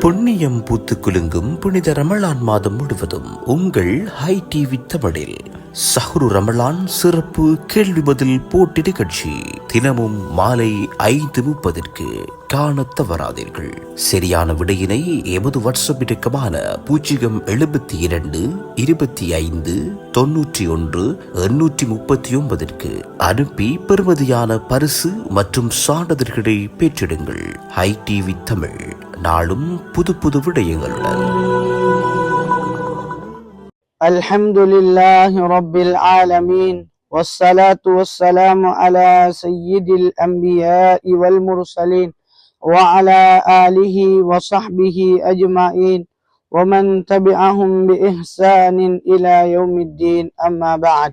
புண்ணியம் பூத்து குலுங்கும் புனித ரமலான் மாதம் முழுவதும் உங்கள் ஹை டிவி தமிழில். சஹ்ரு ரமலான் சிறப்பு கேள்வி பதில் போட்டி நிகழ்ச்சி தினமும் மாலை ஐந்து முப்பதற்கு. காணத் தவறாதீர்கள் சரியான விடையினை எமது வாட்ஸ்அப் இலக்கமான பூஜ்ஜியம் எழுபத்தி இரண்டு இருபத்தி ஐந்து தொன்னூற்றி ஒன்று எண்ணூற்றி முப்பத்தி ஒன்பதற்கு அனுப்பி பெறுமதியான பரிசு மற்றும் சான்றிதழ்களை பெற்றிடுங்கள் ஹை டிவி தமிழ் நாளும் புது புது விடயங்களுடன் الحمد لله رب العالمين والصلاة والسلام على سيد الأنبياء والمرسلين وعلى آله وصحبه أجمعين ومن تبعهم بإحسان إلى يوم الدين. أما بعد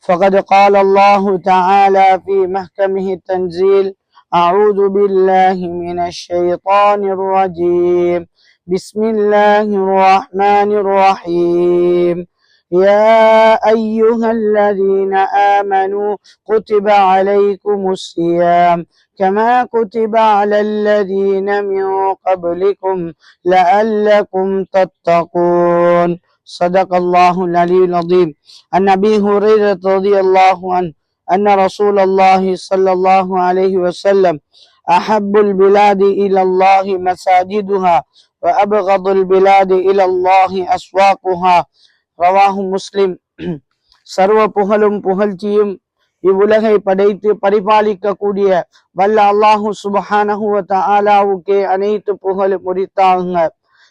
فقد قال الله تعالى في محكمه التنزيل أعوذ بالله من الشيطان الرجيم. بسم الله الرحمن الرحيم. يا أيها الذين آمنوا كتب عليكم الصيام كما كتب على الذين من قبلكم لعلكم تتقون. صدق الله العلي العظيم. عن أبي هريرة رضي الله عنه أن رسول الله صلى الله عليه وسلم أحب البلاد إلى الله مساجدها وأبغض البلاد إلى الله أسواقها ரவாஹு முஸ்லிம். சர்வ புகழும் புகழ்ச்சியும் இவ்வுலகை படைத்து பரிபாலிக்க வல்ல அல்லாஹு சுபஹானஹுவ அனைத்து புகழும் உரித்தாகுங்க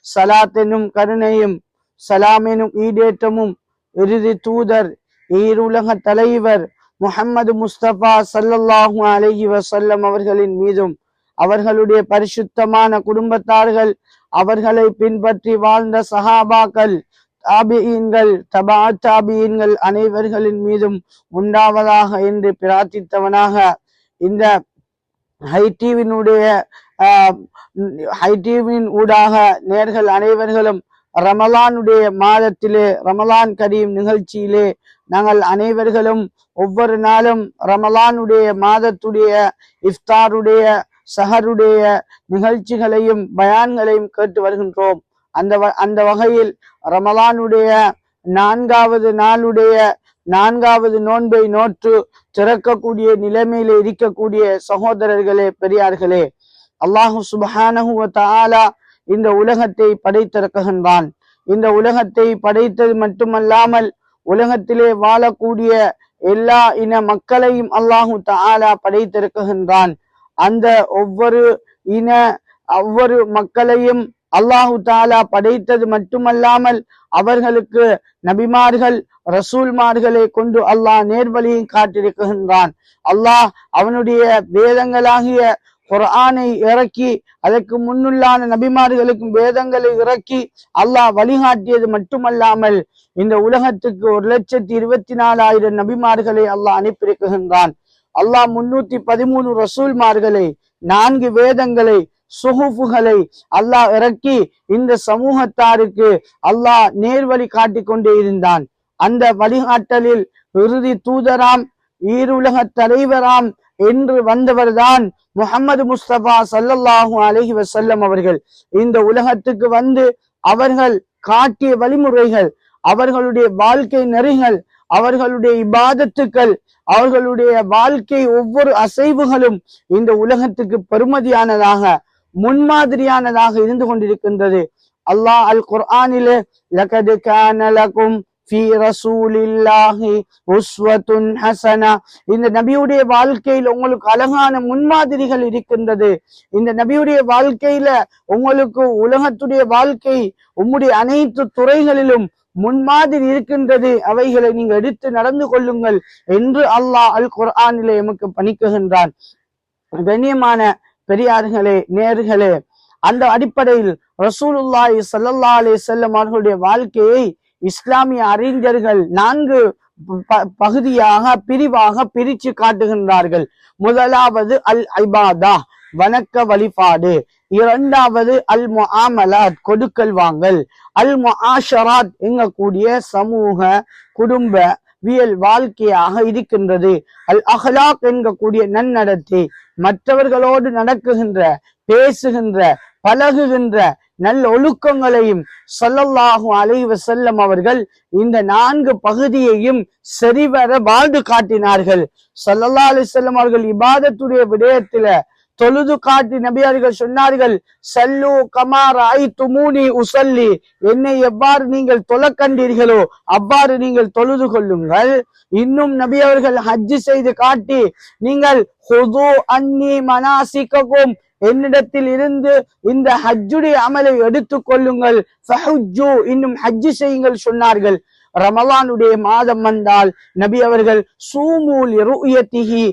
சலாத்தெனும் கருணையும் சலாமெனும் ஈடேற்றமும் இறுதி தூதர் ஈருலக தலைவர் முகம்மது முஸ்தபா சல்லல்லாஹு அலஹி வசல்லம் அவர்களின் மீதும் அவர்களுடைய பரிசுத்தமான குடும்பத்தார்கள் அவர்களை பின்பற்றி வாழ்ந்த சஹாபாக்கள் தாபியீன்கள் தபா தாபியீன்கள் அனைவர்களின் மீதும் உண்டாவதாக என்று பிரார்த்தித்தவனாக இந்த ஹைடிவினுடைய ஹைடிவின் ஊடாக நேர்கள் அனைவர்களும் ரமலானுடைய மாதத்திலே ரமலான் கரீம் நிகழ்ச்சியிலே நாங்கள் அனைவர்களும் ஒவ்வொரு நாளும் ரமலானுடைய மாதத்துடைய இஃப்தாருடைய சஹருடைய நிகழ்ச்சிகளையும் பயான்களையும் கேட்டு வருகின்றோம். அந்த அந்த வகையில் ரமலானுடைய நான்காவது நாளுடைய நான்காவது நோன்பை நோற்று திறக்கக்கூடிய நிலைமையில இருக்கக்கூடிய சகோதரர்களே பெரியார்களே அல்லாஹு சுபஹானஹு தஆலா இந்த உலகத்தை படைத்திருக்கின்றான் இந்த உலகத்தை படைத்தது மட்டுமல்லாமல் உலகத்திலே வாழக்கூடிய எல்லா இன மக்களையும் அல்லாஹு தாலா படைத்திருக்கின்றான் அந்த ஒவ்வொரு இன ஒவ்வொரு மக்களையும் அல்லாஹு தாலா படைத்தது மட்டுமல்லாமல் அவர்களுக்கு நபிமார்கள் ரசூல்மார்களை கொண்டு அல்லாஹ் நேர்வழியை காட்டிருக்கின்றான் அல்லாஹ் அவனுடைய வேதங்களாகிய குர்ஆனை இறக்கி அதற்கு முன்னுள்ளான நபிமார்களுக்கும் வேதங்களை இறக்கி அல்லாஹ் வழிகாட்டியது மட்டுமல்லாமல் இந்த உலகத்துக்கு ஒரு லட்சத்தி இருபத்தி நாலாயிரம் நபிமார்களை அல்லாஹ் அனுப்பியிருக்கின்றான். அல்லாஹ் முன்னூத்தி பதிமூணு ரசூல்மார்களை நான்கு வேதங்களை சுகுஃபுகளை அல்லாஹ் இறக்கி இந்த சமூகத்தாருக்கு அல்லாஹ் நேர்வழி காட்டி கொண்டே இருந்தான். அந்த வழிகாட்டலில் இறுதி தூதராம் ஈருலக தலைவராம் என்று வந்தவர்தான் முகமது முஸ்தபா சல்லல்லாஹு அலஹி வசல்லம் அவர்கள். இந்த உலகத்துக்கு வந்து அவர்கள் காட்டிய வழிமுறைகள் அவர்களுடைய வாழ்க்கை நெறிகள் அவர்களுடைய இபாதத்துக்கள் அவர்களுடைய வாழ்க்கை ஒவ்வொரு அசைவுகளும் இந்த உலகத்துக்கு பெருமதியானதாக முன்மாதிரியானதாக இருந்து கொண்டிருக்கின்றது. அல்லாஹ் அல் குர்ஆனிலே லகது கானலகும் ஃபீ ரசூலில்லாஹி ஹசனா. இந்த நபியுடைய வாழ்க்கையில் உங்களுக்கு அழகான முன்மாதிரிகள் இருக்கின்றது. இந்த நபியுடைய வாழ்க்கையில உங்களுக்கு உலகத்துடைய வாழ்க்கை உம்முடைய அனைத்து துறைகளிலும் முன்மாதிரி இருக்கின்றது. அவைகளை நீங்க எடுத்து நடந்து கொள்ளுங்கள் என்று அல்லாஹ் அல் குர்ஆனிலே எமக்கு பணிக்குகின்றான். கண்ணியமான பெரியார்களே நேர்களே அந்த அடிப்படையில் ரசூலுல்லாய் சல்லல்லா அலி செல்லம் அவர்களுடைய வாழ்க்கையை இஸ்லாமிய அறிஞர்கள் நான்கு பகுதியாக பிரிவாக பிரிச்சு காட்டுகின்றார்கள். முதலாவது அல் ஐபாதா வணக்க வழிபாடு. இரண்டாவது அல் முஆமலாத் கொடுக்கல் வாங்கல். அல் முஆஷராத் எங்கக்கூடிய சமூக குடும்ப வியல் வாழ்க்கையாக இருக்கின்றது. அல் அஹ்லாக் என்கக்கூடிய நன்னடத்தை மற்றவர்களோடு நடக்குகின்ற பேசுகின்ற பழகுகின்ற நல்ல ஒழுக்கங்களையும் சொல்லல்லாகும் அலைவ செல்லம் அவர்கள் இந்த நான்கு பகுதியையும் சரிவர வாழ்ந்து காட்டினார்கள். சொல்லல்லா அலி செல்லம் அவர்கள் இபாதத்துடைய விடயத்தில தொழுது காட்டி நபியார்கள் சொன்னார்கள் சல்லு கமார் ஐ துமூனி உசல்லி. என்னை எவ்வாறு நீங்கள் தொலைக்கண்டீர்களோ கண்டீர்களோ அவ்வாறு நீங்கள் தொழுது கொள்ளுங்கள். இன்னும் நபி அவர்கள் ஹஜ்ஜு செய்து காட்டி நீங்கள் ஹுது அன்னி மனாசிக்கும். என்னிடத்தில் இருந்து இந்த ஹஜ்ஜுடைய அமலை எடுத்துக் கொள்ளுங்கள். இன்னும் ஹஜ்ஜு செய்யுங்கள் சொன்னார்கள். ரமலானுடைய மாதம் வந்தால் நபி அவர்கள் சூமூலி ருயத்திஹி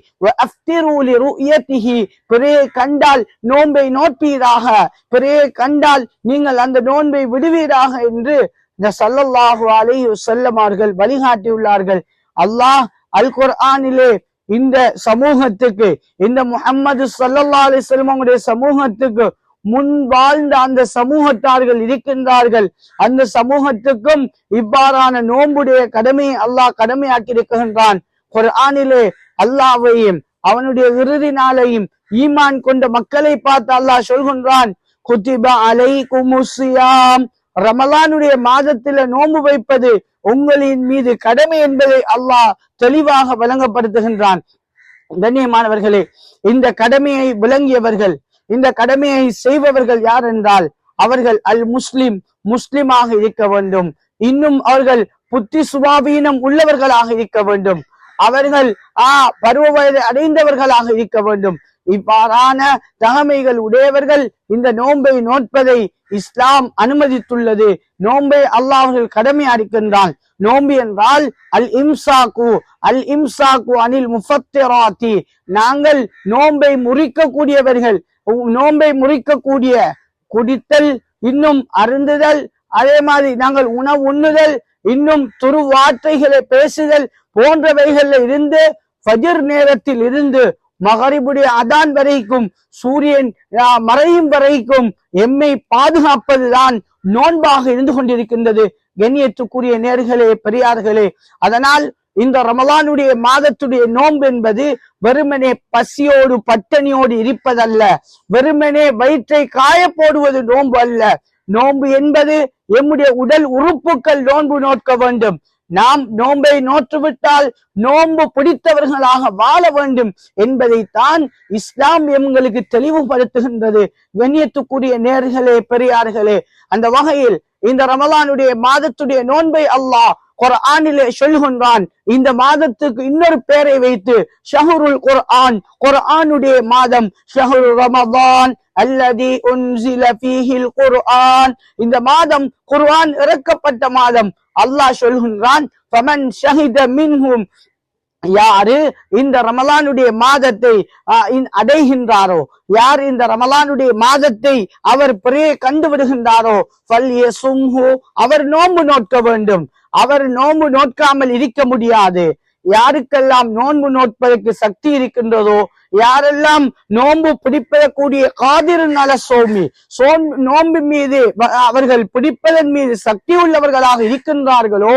அஃப்திரூலி ருயத்திஹி. பிறையை கண்டால் நோன்பை நோட்பீராக பிறையை கண்டால் நீங்கள் அந்த நோன்பை விடுவீராக என்று இந்த சல்லல்லாஹு அலைஹி செல்லமார்கள் வழிகாட்டியுள்ளார்கள். அல்லாஹ் அல் குர்ஆனிலே இந்த சமூகத்துக்கு இந்த முஹம்மது சல்லல்லா அலி செல்வங்களுடைய சமூகத்துக்கு முன் வாழ்ந்த அந்த சமூகத்தார்கள் இருக்கின்றார்கள். அந்த சமூகத்துக்கும் இவ்வாறான நோன்புடைய கடமையை அல்லாஹ் கடமையாக்கி இருக்கின்றான் குர்ஆனிலே அல்லாவையும் அவனுடைய இறுதி நாளையும் ஈமான் கொண்ட மக்களை பார்த்து அல்லாஹ் சொல்கின்றான் குத்திப அலைகுமுசியாம் ரமலானுடைய மாதத்தில நோன்பு வைப்பது உங்களின் மீது கடமை என்பதை அல்லாஹ் தெளிவாக விளங்கப்படுத்துகின்றான். கண்ணியமானவர்களே இந்த கடமையை விளங்கியவர்கள் இந்த கடமையை செய்பவர்கள் யார் என்றால் அவர்கள் அல் முஸ்லிம் முஸ்லிமாக இருக்க வேண்டும். இன்னும் அவர்கள் புத்தி சுபாவீனம் உள்ளவர்களாக இருக்க வேண்டும். அவர்கள் ஆ பருவ வயது அடைந்தவர்களாக இருக்க வேண்டும். இவ்வாறான தகமைகள் உடையவர்கள் இந்த நோன்பை நோட்பதை இஸ்லாம் அனுமதித்துள்ளது. நோன்பை அல்லாஹர்கள் கடமை அளிக்கின்றான் நோன்பு என்றால் அல் இம்சாக்கு அல் இம்சாக்கு அனில் முஃபத்தராத்தி நாங்கள் நோன்பை முறிக்கக்கூடியவர்கள் நோன்பை முறிக்கக்கூடிய குடித்தல் இன்னும் அருந்துதல் அதே மாதிரி நாங்கள் உணவு உண்ணுதல் இன்னும் துரு வார்த்தைகளை பேசுதல் போன்றவைகள்ல இருந்து ஃபஜர் நேரத்தில் இருந்து மகரிபுடைய அதான் வரைக்கும் சூரியன் மறையும் வரைக்கும் எம்மை பாதுகாப்பதுதான் நோன்பாக இருந்து கொண்டிருக்கின்றது. கண்ணியத்துக்குரிய நேர்களே பெரியார்களே அதனால் இந்த ரமலானுடைய மாதத்துடைய நோன்பு என்பது வெறுமனே பசியோடு பட்டணியோடு இருப்பதல்ல. வெறுமனே வயிற்றை காய போடுவது நோன்பு அல்ல. நோன்பு என்பது எம்முடைய உடல் உறுப்புகள் நோன்பு நோக்க வேண்டும். நாம் நோன்பை நோற்றுவிட்டால் நோன்பு பிடித்தவர்களாக வாழ வேண்டும் என்பதைத்தான் இஸ்லாம் எங்களுக்கு தெளிவுபடுத்துகின்றது. கண்ணியத்துக்குரிய நேர்களே பெரியார்களே அந்த வகையில் இந்த ரமலானுடைய மாதத்துடைய நோன்பை அல்லாஹ் குர்ஆனிலே சொல்கின்றான் இந்த மாதத்துக்கு இன்னொரு பெயரை வைத்து ஷஹருல் குர்ஆன். குர்ஆனுடைய மாதம் ஷஹரு ரமதான் அல்லதி உன்சில ஃபீஹில் குர்ஆன். இந்த மாதம் குர்ஆன் இறக்கப்பட்ட மாதம் அல்லாஹ் சொல்கின்றான் ஃபமன் ஷஹித மின்ஹும். யாரு இந்த ரமலானுடைய மாதத்தை அடைகின்றாரோ? யார் இந்த ரமலானுடைய மாதத்தை அவர் பிறையை கண்டு விடுகின்றாரோ? ஃபல்ய அவர் நோன்பு நோக்க வேண்டும். அவர் நோன்பு நோட்காமல் இருக்க முடியாது. யாருக்கெல்லாம் நோன்பு நோட்பதற்கு சக்தி இருக்கின்றதோ யாரெல்லாம் நோன்பு பிடிப்பதக்கூடிய காதிரு சோமி சோம் நோன்பு மீது அவர்கள் பிடிப்பதன் மீது சக்தி உள்ளவர்களாக இருக்கின்றார்களோ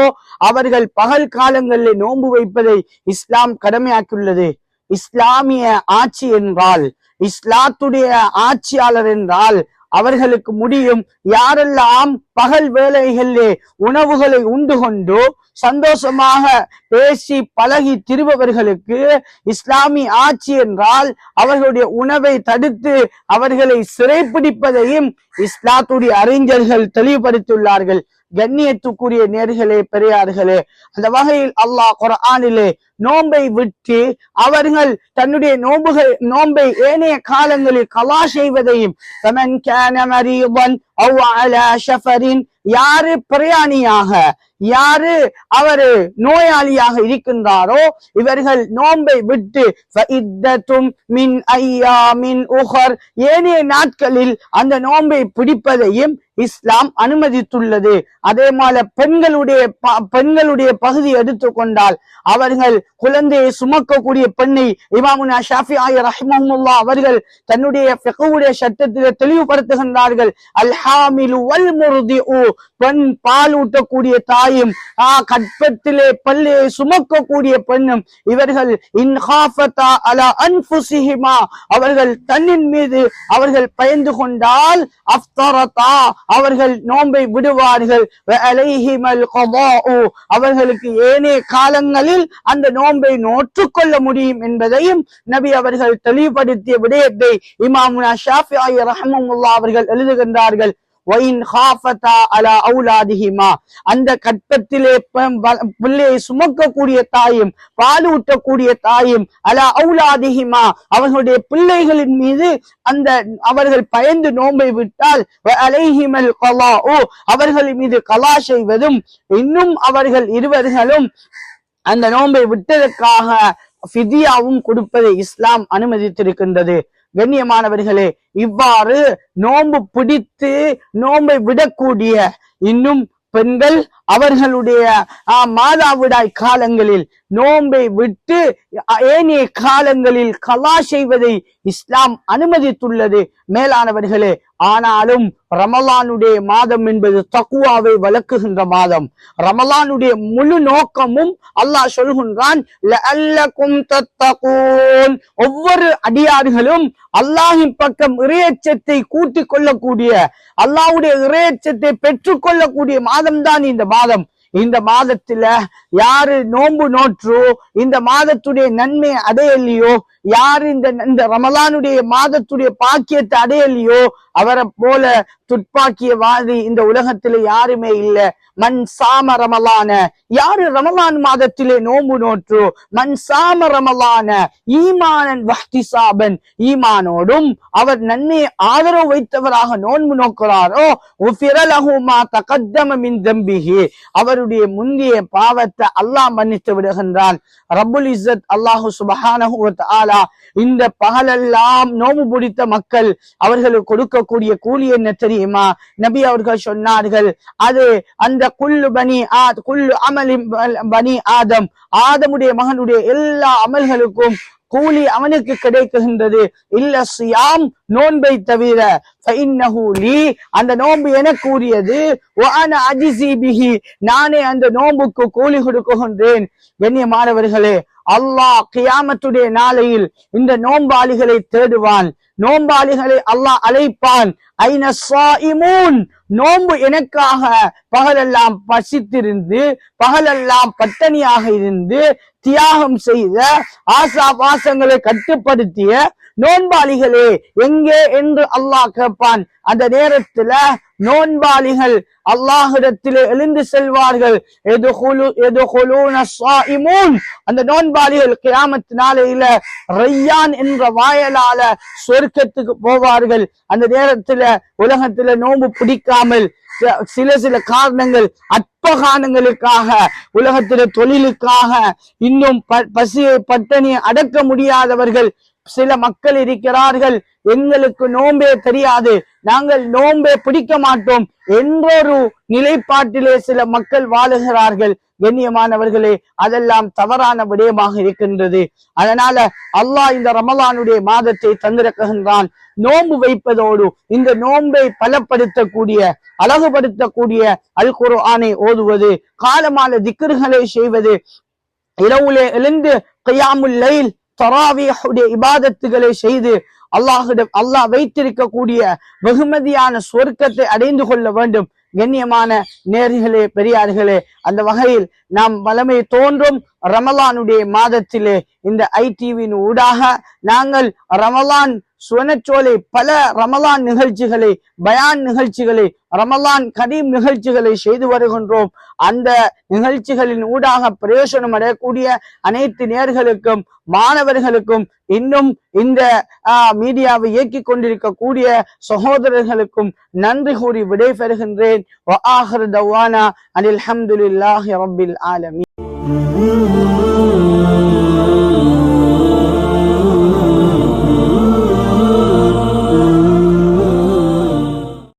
அவர்கள் பகல் காலங்களில் நோன்பு வைப்பதை இஸ்லாம் கடமையாக்கியுள்ளது. இஸ்லாமிய ஆட்சி என்றால் இஸ்லாத்துடைய ஆட்சியாளர் என்றால் அவர்களுக்கு முடியும். யாரெல்லாம் பகல் வேலைகளிலே உணவுகளை உண்டு கொண்டு சந்தோஷமாக பேசி பழகி திருபவர்களுக்கு இஸ்லாமிய ஆட்சி என்றால் அவர்களுடைய உணவை தடுத்து அவர்களை சிறைப்பிடிப்பதையும் இஸ்லாத்துடைய அறிஞர்கள் தெளிவுபடுத்தியுள்ளார்கள். கண்ணியத்துக்குரிய நேர்களே பெரியார்களே அந்த வகையில் அல்லாஹ் குரானிலே நோன்பை விட்டு அவர்கள் தன்னுடைய நோம்புகள் நோன்பை ஏனைய காலங்களில் கலா செய்வதையும் யாரு பிரயாணியாக யாரு அவரு நோயாளியாக இருக்கின்றாரோ இவர்கள் நோன்பை விட்டு மின் ஐயா மின் உஹர் ஏனைய நாட்களில் அந்த நோன்பை பிடிப்பதையும் இஸ்லாம் அனுமதித்துள்ளது. அதே போல பெண்களுடைய பெண்களுடைய பகுதி எடுத்துக்கொண்டால் அவர்கள் குழந்தையை சுமக்கக்கூடிய பெண்ணை இமாமுனா ஷாஃபி ஆய ரஹ்மஹமுல்லா அவர்கள் தன்னுடைய ஃபிக்ஹுடைய சட்டத்திலே தெளிவுபடுத்துகின்றார்கள். அல்ஹாமிலு வல் முர்திஉ பெண் பால் ஊட்டக்கூடிய தாயும் ஆ கற்பத்திலே பல்லையை சுமக்கக்கூடிய பெண்ணும் இவர்கள் இன் அலா அன்புசிஹிமா அவர்கள் தன்னின் மீது அவர்கள் பயந்து கொண்டால் அஃப்தரதா அவர்கள் நோன்பை விடுவார்கள். அவர்களுக்கு ஏனைய காலங்களில் அந்த நோன்பை நோற்றுக்கொள்ள முடியும் என்பதையும் நபி அவர்கள் தெளிவுபடுத்திய விடயத்தை இமாமுனா ஷாஃபி ரஹமுல்லா அவர்கள் எழுதுகின்றார்கள். ஒயின் ஹாஃபதா அலா அவுலாதிஹிமா. அந்த கற்பத்திலே பிள்ளையை சுமக்கக்கூடிய தாயும் பால் ஊட்டக்கூடிய தாயும் அலா அவுலாதிஹிமா. அவர்களுடைய பிள்ளைகளின் மீது அந்த அவர்கள் பயந்து நோன்பை விட்டால் அலைஹிமல் கலா ஓ அவர்கள் மீது கலா செய்வதும் இன்னும் அவர்கள் இருவர்களும் அந்த நோன்பை விட்டதற்காக ஃபிதியாவும் கொடுப்பதை இஸ்லாம் அனுமதித்திருக்கின்றது. கண்ணியமானவர்களே இவ்வாறு நோன்பு பிடித்து நோன்பை விடக்கூடிய இன்னும் பெண்கள் அவர்களுடைய மாதாவிடாய் காலங்களில் நோன்பை விட்டு ஏனைய காலங்களில் கலா செய்வதை இஸ்லாம் அனுமதித்துள்ளது. மேலானவர்களே ஆனாலும் ரமலானுடைய மாதம் என்பது தக்குவாவை வளர்க்குகின்ற மாதம். ரமலானுடைய முழு நோக்கமும் அல்லாஹ் சொல்கின்றான் ஒவ்வொரு அடியார்களும் அல்லாஹின் பக்கம் இறையச்சத்தை கூட்டிக் கொள்ளக்கூடிய அல்லாஹ்வுடைய இறையச்சத்தை பெற்றுக் கொள்ளக்கூடிய மாதம்தான் இந்த மாதம். இந்த மாதத்துல யாரு நோன்பு நோற்றோ இந்த மாதத்துடைய நன்மை அடையலையோ யாரு இந்த இந்த ரமலானுடைய மாதத்துடைய பாக்கியத்தை அடையலையோ அவரை போல துட்பாக்கியவாதி இந்த உலகத்துல யாருமே இல்ல. மண் சாம ரமலான யாரு ரமலான் மாதத்திலே நோன்பு நோற்றோ மண் சாம ரமலான ஈமானன் வஹ்திசாபன் ஈமானோடும் அவர் நன்மை ஆதரவு வைத்தவராக நோன்பு நோக்கிறாரோ உஃபிரலகுமா தகத்தம மின் தம்பிகி அவருடைய முந்தைய பாவத்தை அல்லாஹ் மன்னித்து விடுகின்றான். ரபுல் இசத் அல்லாஹு சுபஹானஹு ஆலா தஆலா இந்த பகலெல்லாம் நோம்பு பிடித்த மக்கள் அவர்களுக்கு கொடுக்கக்கூடிய கூலி என்ன தெரியுமா நபி அவர்கள் சொன்னார்கள் அது அந்த குல்லு பனி ஆத் குல்லு அமலி பனி ஆதம் ஆதமுடைய மகனுடைய எல்லா அமல்களுக்கும் கூலி அவனுக்கு கிடைக்குகின்றது இல்ல சியாம் நோன்பை தவிர அந்த நோன்பு என கூறியது நானே அந்த நோன்புக்கு கூலி கொடுக்குகின்றேன். கண்ணியமானவர்களே அல்லாஹ் கியாமத்துடைய நாளையில் இந்த நோன்பாளிகளை தேடுவான். நோன்பாளிகளை அல்லாஹ் அழைப்பான். நோன்பு எனக்காக பகலெல்லாம் பசித்திருந்து பகலெல்லாம் பட்டணியாக இருந்து தியாகம் செய்த ஆசா பாசங்களை கட்டுப்படுத்திய நோன்பாளிகளே எங்கே என்று அல்லாஹ் கேட்பான். அந்த நேரத்துல நோன்பாளிகள் அல்லாஹிடத்தில் எழுந்து செல்வார்கள். அந்த நோன்பாளிகள் கிராமத்து நாளையில ரையான் என்ற வாயலால சொர்க்கத்துக்கு போவார்கள். அந்த நேரத்துல உலகத்துல நோன்பு பிடிக்காமல் சில சில காரணங்கள் அற்பகானங்களுக்காக உலகத்தில தொழிலுக்காக இன்னும் ப- பசியை பட்டணியை அடக்க முடியாதவர்கள் சில மக்கள் இருக்கிறார்கள். எங்களுக்கு நோம்பே தெரியாது. நாங்கள் நோம்பே பிடிக்க மாட்டோம். என்றொரு நிலைப்பாட்டிலே சில மக்கள் வாழுகிறார்கள். கண்ணியமானவர்களே அதெல்லாம் தவறான விடயமாக இருக்கின்றது. அதனால அல்லாஹ் இந்த ரமலானுடைய மாதத்தை தந்திருக்கின்றான். நோன்பு வைப்பதோடு இந்த நோன்பை பலப்படுத்தக்கூடிய அழகுபடுத்தக்கூடிய அல் குர்ஆனை ஓதுவது காலமான திக்கர்களை செய்வது இரவுலே எழுந்து கையாமுல் லைல் தராவியுடைய இபாதத்துகளை செய்து அல்லாஹிடம் அல்லாஹ் வைத்திருக்கக்கூடிய வெகுமதியான சொர்க்கத்தை அடைந்து கொள்ள வேண்டும். கண்ணியமான நேர்களே பெரியார்களே அந்த வகையில் நாம் வளமை தோன்றும் ரமலானுடைய மாதத்திலே இந்த ஐடிவியின் ஊடாக நாங்கள் ரமலான் சுவனச்சோலை பல ரமலான் நிகழ்ச்சிகளை பயான் நிகழ்ச்சிகளை ரமலான் கரீம் நிகழ்ச்சிகளை செய்து வருகின்றோம். அந்த நிகழ்ச்சிகளின் ஊடாக பிரயோசனம் அடையக்கூடிய அனைத்து நேர்களுக்கும் மாணவர்களுக்கும் இன்னும் இந்த ஆஹ், மீடியாவை இயக்கிக் கொண்டிருக்கக்கூடிய சகோதரர்களுக்கும் நன்றி கூறி விடைபெறுகின்றேன். அனில் ஹம்துலில்லாஹி ரபில் العالمين.